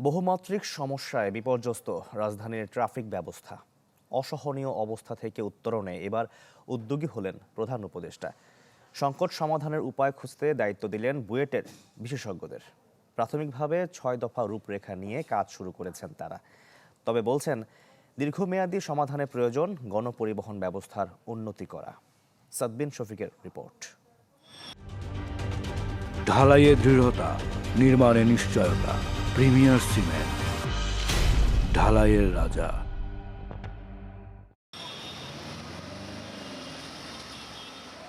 বহুমাত্রিক সমস্যায় বিপর্যস্ত রাজধানীর ট্রাফিক ব্যবস্থা। অসহনীয় অবস্থা থেকে উত্তরণে এবার উদ্যোগী হলেন প্রধান উপদেষ্টা। সংকট সমাধানের উপায় খুঁজতে দায়িত্ব দিলেন বুয়েটের বিশেষজ্ঞদের। প্রাথমিকভাবে ছয় দফা রূপরেখা নিয়ে কাজ শুরু করেছেন তারা। তবে বলছেন, দীর্ঘমেয়াদী সমাধানে প্রয়োজন গণপরিবহন ব্যবস্থার উন্নতি করা। সাদবিন শফিকের রিপোর্ট। ঢালাইয়ে দৃঢ়তা, নির্মাণে নিশ্চয়তা। প্রিমিয়ার সিমেন্ট ঢালাইয়ের রাজা।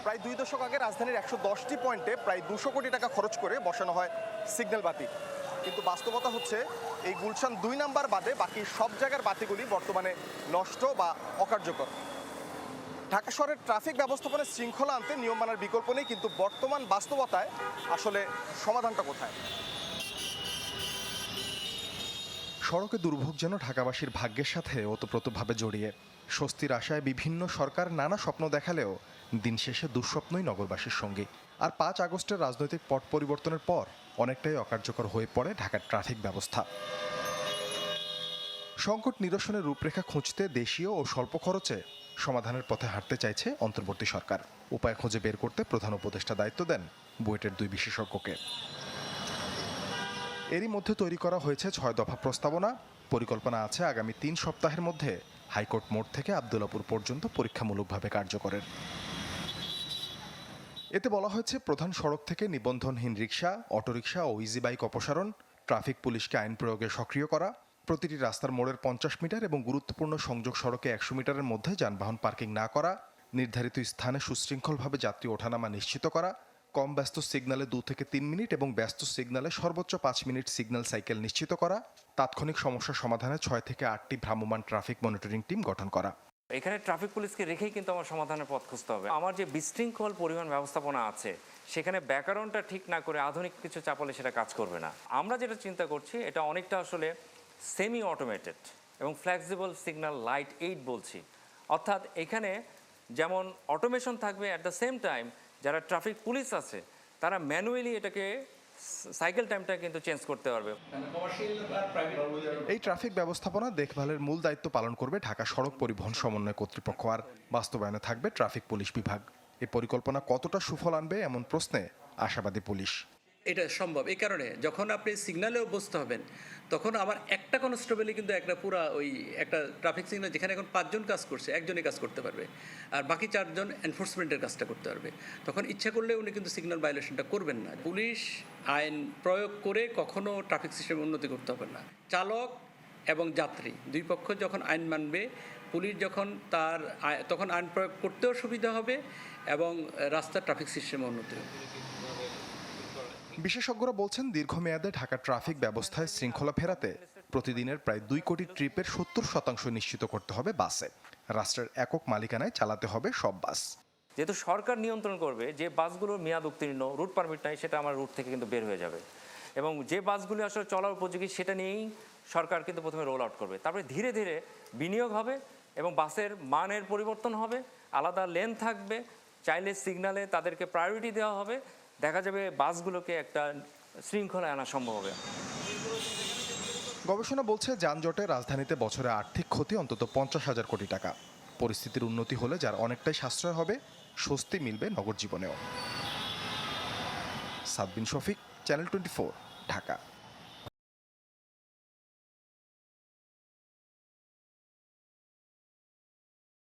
প্রায় দুই দশক আগে রাজধানীর একশো দশটি পয়েন্টে প্রায় দুশো কোটি টাকা খরচ করে বসানো হয় সিগন্যাল বাতি। কিন্তু বাস্তবতা হচ্ছে, এই গুলশান দুই নাম্বার বাদে বাকি সব জায়গার বাতিগুলি বর্তমানে নষ্ট বা অকার্যকর। ঢাকা শহরের ট্রাফিক ব্যবস্থাপনায় শৃঙ্খলা আনতে নিয়ম মানার বিকল্প নেই, কিন্তু বর্তমান বাস্তবতায় আসলে সমাধানটা কোথায়? সড়কে দুর্ভোগ যেন ঢাকাবাসীর ভাগ্যের সাথে ওতপ্রোতভাবে জড়িয়ে। স্বস্তির আশায় বিভিন্ন সরকার নানা স্বপ্ন দেখালেও দিন শেষে দুঃস্বপ্নই নগরবাসীর সঙ্গে। আর পাঁচ আগস্টের রাজনৈতিক পট পরিবর্তনের পর অনেকটাই অকার্যকর হয়ে পড়ে ঢাকার ট্রাফিক ব্যবস্থা। সংকট নিরসনের রূপরেখা খুঁজতে দেশীয় ও স্বল্প খরচে সমাধানের পথে হাঁটতে চাইছে অন্তর্বর্তী সরকার। উপায় খুঁজে বের করতে প্রধান উপদেষ্টা দায়িত্ব দেন বুয়েটের দুই বিশেষজ্ঞকে। এরই মধ্যে তৈরি করা হয়েছে ছয় দফা প্রস্তাবনা। পরিকল্পনা আছে আগামী তিন সপ্তাহের মধ্যে হাইকোর্ট মোড় থেকে আবদুল্লাপুর পর্যন্ত পরীক্ষামূলকভাবে কার্যকরের এতে বলা হয়েছে, প্রধান সড়ক থেকে নিবন্ধনহীন রিক্সা অটোরিকশা ও ইজি বাইক অপসারণ, ট্রাফিক পুলিশকে আইন প্রয়োগে সক্রিয় করা, প্রতিটি রাস্তার মোড়ের পঞ্চাশ মিটার এবং গুরুত্বপূর্ণ সংযোগ সড়কে একশো মিটারের মধ্যে যানবাহন পার্কিং না করা, নির্ধারিত স্থানে সুশৃঙ্খলভাবে যাত্রী ওঠানামা নিশ্চিত করা কম ব্যস্ত সিগনালে দু থেকে তিন মিনিট এবং ব্যস্ত সিগন্যালে সর্বোচ্চ পাঁচ মিনিট সিগন্যাল সাইকেল নিশ্চিত করা, তাৎক্ষণিক সমস্যা সমাধানে ছয় থেকে আটটি ভ্রাম্যমাণ ট্রাফিক মনিটরিং টিম গঠন করা। এখানে ট্রাফিক পুলিশকে রেখেই কিন্তু আমার সমাধানের পথ খুঁজতে হবে। আমার যে বিশৃঙ্খল পরিবহন ব্যবস্থাপনা আছে, সেখানে ব্যাকরণটা ঠিক না করে আধুনিক কিছু চাপালে সেটা কাজ করবে না। আমরা যেটা চিন্তা করছি, এটা অনেকটা আসলে সেমি অটোমেটেড এবং ফ্লেক্সিবল সিগন্যাল লাইট এইট বলছি। অর্থাৎ এখানে যেমন অটোমেশন থাকবে অ্যাট দ্য সেম টাইম যারা ট্রাফিক পুলিশ আছে, তারা ম্যানুয়ালি এটাকে সাইকেল টাইমটা কিন্তু চেঞ্জ করতে পারবে। এই ট্রাফিক ব্যবস্থাপনা দেখভালের মূল দায়িত্ব পালন করবে ঢাকা সড়ক পরিবহন সমন্বয় কর্তৃপক্ষ আর বাস্তবায়নে থাকবে ট্রাফিক পুলিশ বিভাগ। এই পরিকল্পনা কতটা সুফল আনবে এমন প্রশ্নে আশাবাদী পুলিশ। এটা সম্ভব। এই কারণে যখন আপনি সিগনালে অভ্যস্ত হবেন, তখন আমার একটা কনস্টেবলই কিন্তু একটা পুরা ওই একটা ট্রাফিক সিগনাল যেখানে এখন পাঁচজন কাজ করছে, একজনই কাজ করতে পারবে। আর বাকি চারজন এনফোর্সমেন্টের কাজটা করতে পারবে। তখন ইচ্ছা করলে উনি কিন্তু সিগন্যাল ভায়োলেশনটা করবেন না। পুলিশ আইন প্রয়োগ করে কখনো ট্রাফিক সিস্টেম উন্নতি করতে হবে না। চালক এবং যাত্রী, দুই পক্ষ যখন আইন মানবে, পুলিশ যখন তার তখন আইন প্রয়োগ করতেও সুবিধা হবে এবং রাস্তার ট্রাফিক সিস্টেমে উন্নতি হবে। বিশেষজ্ঞরা বলছেন দীর্ঘমেয়াদে ঢাকা ট্রাফিক ব্যবস্থায় শৃঙ্খলা ফেরাতে প্রতিদিনের প্রায় দুই কোটি ট্রিপের সত্তর শতাংশ নিশ্চিত করতে হবে বাসে। রাষ্ট্রের একক মালিকানায় চালাতে হবে সব বাস। যেহেতু সরকার নিয়ন্ত্রণ করবে, যে বাসগুলোর মেয়াদ উত্তীর্ণ, রুট পারমিট নাই, সেটা আমার রুট থেকে কিন্তু বের হয়ে যাবে। এবং যে বাসগুলি আসলে চলার উপযোগী, সেটা নিয়েই সরকার কিন্তু প্রথমে রোল আউট করবে। তারপরে ধীরে ধীরে বিনিয়োগ হবে এবং বাসের মানের পরিবর্তন হবে, আলাদা লেন থাকবে, চাইলে সিগনালে তাদেরকে প্রায়োরিটি দেওয়া হবে। দেখা যাবে বাসগুলোকে একটা শৃঙ্খলায় আনা সম্ভব হবে। গবেষণা বলছে যানজটে রাজধানীতে বছরে আর্থিক ক্ষতি অন্তত পঞ্চাশ হাজার কোটি টাকা। পরিস্থিতির উন্নতি হলে যার অনেকটাই সাশ্রয় হবে, স্বস্তি মিলবে নগর জীবনেও। Sadbin Shafiq, channel twenty Dhaka.